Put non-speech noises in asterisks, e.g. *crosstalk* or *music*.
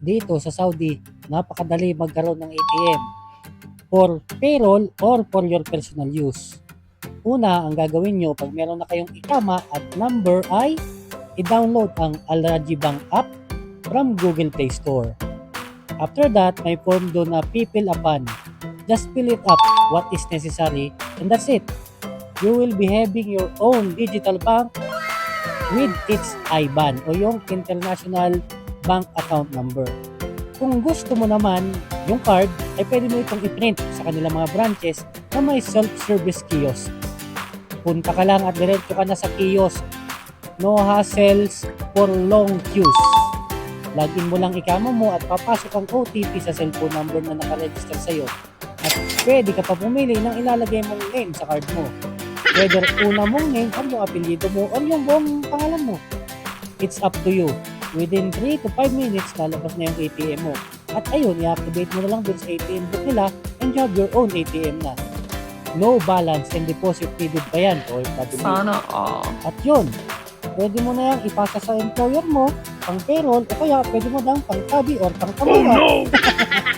dito sa Saudi, napakadali magkaroon ng ATM for payroll or for your personal use. Una, ang gagawin nyo pag meron na kayong ikama at number ay i-download ang Al-Raji Bank app from Google Play Store. After that, may form doon na pipil upan. Just fill it up what is necessary and that's it. You will be having your own digital bank with its IBAN o yung International Bank Account Number. Kung gusto mo naman yung card, ay pwede mo itong i-print sa kanilang mga branches na may self-service kiosk. Punta ka lang at diretso ka na sa kiosk. No hassles for long queues. Login mo lang ikama mo at papasok ang OTP sa cellphone number na nakaregister sa'yo. At pwede ka pa pumili ng ilalagay mong name sa card mo. Whether una mong name or yung apelyido mo or yung buong pangalan mo. It's up to you. Within 3 to 5 minutes, lalabas na yung ATM mo. At ayun, i-activate mo na lang dun sa ATM book nila and you have your own ATM na. No balance and deposit needed pa yan. O, Sana all. At yun, pwede mo na yung ipasa sa employer mo, pang payroll, o kaya pwede mo lang pang tabi or pang kamura. *laughs*